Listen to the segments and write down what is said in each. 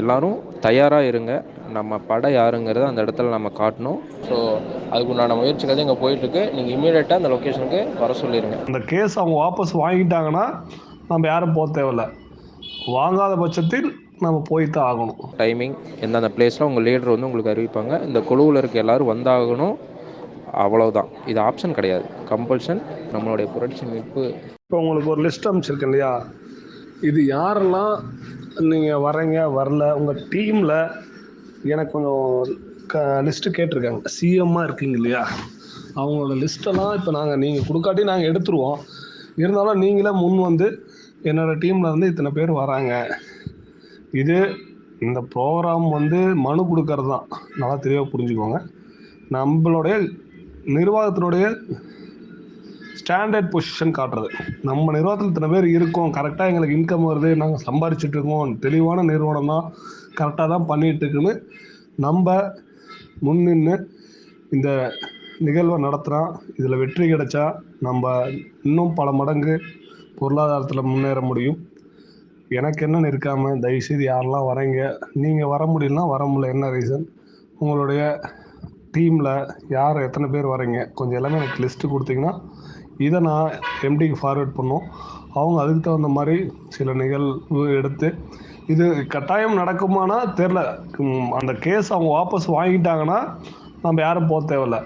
எல்லாரும் தயாராக இருங்க. நம்ம படை யாருங்கிறத அந்த இடத்துல நம்ம காட்டணும். ஸோ அதுக்குண்டான முயற்சிகள் இங்கே போயிட்டுருக்கு. நீங்கள் இமீடியட்டாக அந்த லொக்கேஷனுக்கு வர சொல்லிடுங்க அந்த கேஸ் அவங்க வாபஸ் வாங்கிட்டாங்கன்னா நம்ம யாரும் போக தேவையில்ல. வாங்காத பட்சத்தில் நம்ம போய் தான் ஆகணும். டைமிங் எந்தெந்த பிளேஸில் உங்கள் லீடர் வந்து உங்களுக்கு அறிவிப்பாங்க. இந்த குழுவில் இருக்க எல்லாரும் வந்தாகணும். அவ்வளவுதான். இது ஆப்ஷன் கிடையாது. கம்பல்ஷன் நம்மளுடைய புரட்சி மீட்பு இப்போ உங்களுக்கு ஒரு லிஸ்ட் அமைச்சிருக்கேன் இல்லையா? இது யாரெல்லாம் நீங்கள் வரீங்க வரல உங்கள் டீமில் எனக்கு கொஞ்சம் க லிஸ்ட்டு கேட்டிருக்காங்க. சிஎம்மாக இருக்கீங்க இல்லையா? அவங்களோட லிஸ்ட்டெல்லாம் இப்போ நாங்கள் நீங்கள் கொடுக்காட்டி நாங்கள் எடுத்துருவோம். இருந்தாலும் நீங்களே முன் வந்து என்னோடய டீமில் இருந்து இத்தனை பேர் வராங்க. இது இந்த ப்ரோக்ராம் வந்து மனு கொடுக்கறது தான் நல்லா தெளிவாக புரிஞ்சுக்கோங்க. நம்மளுடைய நிர்வாகத்தினுடைய ஸ்டாண்டர்ட் பொசிஷன் காட்டுறது. நம்ம நிறுவனத்தில் இத்தனை பேர் இருக்கோம். கரெக்டாக எங்களுக்கு இன்கம் வருது. நாங்கள் சம்பாரிச்சுட்டு இருக்கோம். தெளிவான நிறுவனம் தான். கரெக்டாக தான் பண்ணிட்டு இருக்குன்னு நம்ம முன்னின்று இந்த நிகழ்வை நடத்துகிறோம் இதில் வெற்றி கிடைச்சா நம்ம இன்னும் பல மடங்கு பொருளாதாரத்தில் முன்னேற முடியும். எனக்கு என்னன்னு இருக்காமல் தயவுசெய்து யாரெல்லாம் வரீங்க நீங்கள் வர முடியலனா வர முடியல. என்ன ரீசன் உங்களுடைய டீமில் யார் எத்தனை பேர் வரீங்க கொஞ்சம் எல்லாமே எனக்கு லிஸ்ட்டு கொடுத்தீங்கன்னா இதை நான் எம்டிக்கு ஃபார்வேர்ட் பண்ணோம். அவங்க அதுக்கு தகுந்த மாதிரி சில நிகழ்வு எடுத்து இது கட்டாயம் நடக்குமானா தெரில அந்த கேஸ் அவங்க வாபஸ் வாங்கிட்டாங்கன்னா நம்ம யாரும் போக தேவையில்ல.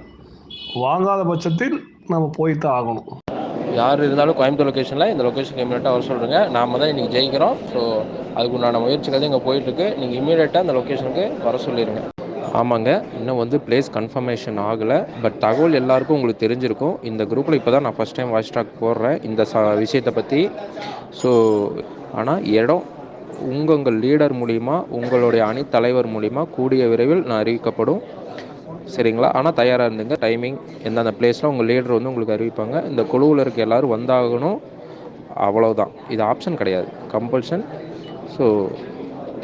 வாங்காத பட்சத்தில் நம்ம போய் தான் ஆகணும். யார் இருந்தாலும் கோயம்புத்தூர் லொக்கேஷனில் இந்த லொக்கேஷனுக்கு இமீடியட்டாக வர சொல்லுங்க. நாம தான் இன்றைக்கி ஜெயிக்கிறோம். ஸோ அதுக்குண்டான முயற்சிகள் இங்கே போயிட்டுருக்கு நீங்கள் இமீடியட்டாக அந்த லொக்கேஷனுக்கு வர சொல்லிடுங்க ஆமாங்க. இன்னும் வந்து பிளேஸ் கன்ஃபர்மேஷன் ஆகலை. பட் தகவல் எல்லாருக்கும் உங்களுக்கு தெரிஞ்சிருக்கும். இந்த குரூப்பில் இப்போ தான் நான் ஃபஸ்ட் டைம் வாய்ஸ் டாக் போடுறேன். இந்த ச விஷயத்தை பற்றி ஸோ ஆனால் இடம் உங்கள் உங்கள் லீடர் மூலிமா உங்களுடைய அணி தலைவர் மூலிமா கூடிய விரைவில் நான் அறிவிக்கப்படும். சரிங்களா? ஆனால் தயாராக இருந்துங்க. டைமிங் எந்தெந்த பிளேஸில் உங்கள் லீடர் வந்து உங்களுக்கு அறிவிப்பாங்க. இந்த குழுவில் இருக்க எல்லோரும் வந்தாகணும். அவ்வளோதான் இது ஆப்ஷன் கிடையாது. கம்பல்ஷன் ஸோ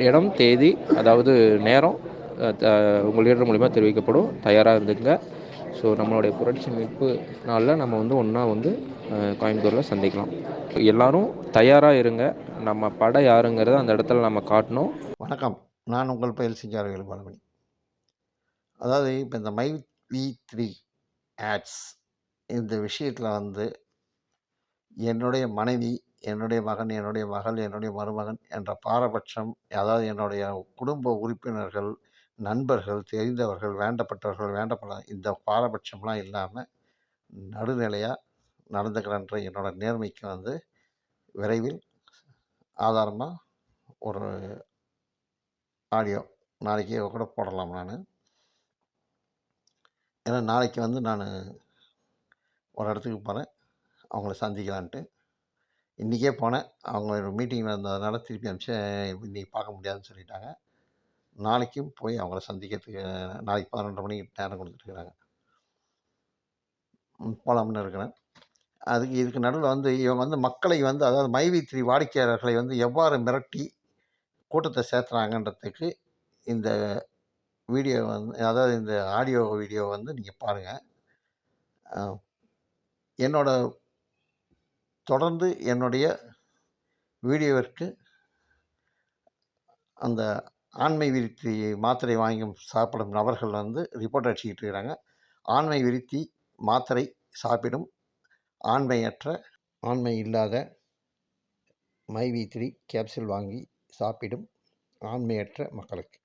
இடம் தேதி அதாவது நேரம் உங்கள் லீடர் மூலிமா தெரிவிக்கப்படும். தயாராக இருந்துங்க ஸோ நம்மளுடைய புரட்சி மீட்பு நாளில் நம்ம வந்து ஒன்றா வந்து கோயம்புத்தூரில் சந்திக்கலாம். எல்லாரும் தயாராக இருங்க. நம்ம படை யாருங்கிறத அந்த இடத்துல நம்ம காட்டணும். வணக்கம். நான் உங்கள் பயில் சிங்காரவேலு பாலமணி. அதாவது இப்போ இந்த மை வி த்ரீ ஆட்ஸ் இந்த விஷயத்தில் வந்து என்னுடைய மனைவி என்னுடைய மகன் என்னுடைய மகள் என்னுடைய மருமகன் என்ற பாரபட்சம் அதாவது என்னுடைய குடும்ப உறுப்பினர்கள் நண்பர்கள் தெரிந்தவர்கள் வேண்டப்பட்டவர்கள் வேண்டப்பட இந்த பாரபட்சம்லாம் இல்லாமல் நடுநிலையாக நடந்துக்கிறன்ற என்னோட நேர்மைக்கு வந்து விரைவில் ஆதாரமாக ஒரு ஆடியோ நாளைக்கே கூட போடலாம் நான். ஏன்னா நாளைக்கு வந்து நான் ஒரு இடத்துக்கு போகிறேன் அவங்கள சந்திக்கலான்ட்டு. இன்றைக்கே போனேன். அவங்க மீட்டிங்கில் இருந்ததுனால திருப்பி அனுப்பிச்சு இன்றைக்கி பார்க்க முடியாதுன்னு சொல்லிட்டாங்க. நாளைக்கும் போய் அவங்கள சந்திக்கிறதுக்கு நாளைக்கு பதினொன்றரை மணிக்கு நேரம் கொடுத்துட்டுருக்குறாங்க போகலாம்னு இருக்கிறேன். அதுக்கு இதுக்கு நடுவில் வந்து இவங்க வந்து மக்களை வந்து அதாவது மைவி த்ரீ வாடிக்கையாளர்களை வந்து எவ்வாறு மிரட்டி கூட்டத்தை சேர்த்துறாங்கன்றதுக்கு இந்த வீடியோ வந்து அதாவது இந்த ஆடியோ வீடியோ வந்து நீங்கள் பாருங்கள் என்னோட தொடர்ந்து என்னுடைய வீடியோவிற்கு அந்த ஆண்மை விருத்தி மாத்திரை வாங்கி சாப்பிடும் நபர்கள் வந்து ரிப்போர்ட் அடிச்சுக்கிட்டு இருக்கிறாங்க ஆண்மை விருத்தி மாத்திரை சாப்பிடும் ஆண்மையற்ற ஆண்மை இல்லாத மைவி த்ரீ கேப்சூல் வாங்கி சாப்பிடும் ஆண்மையற்ற மக்களுக்கு.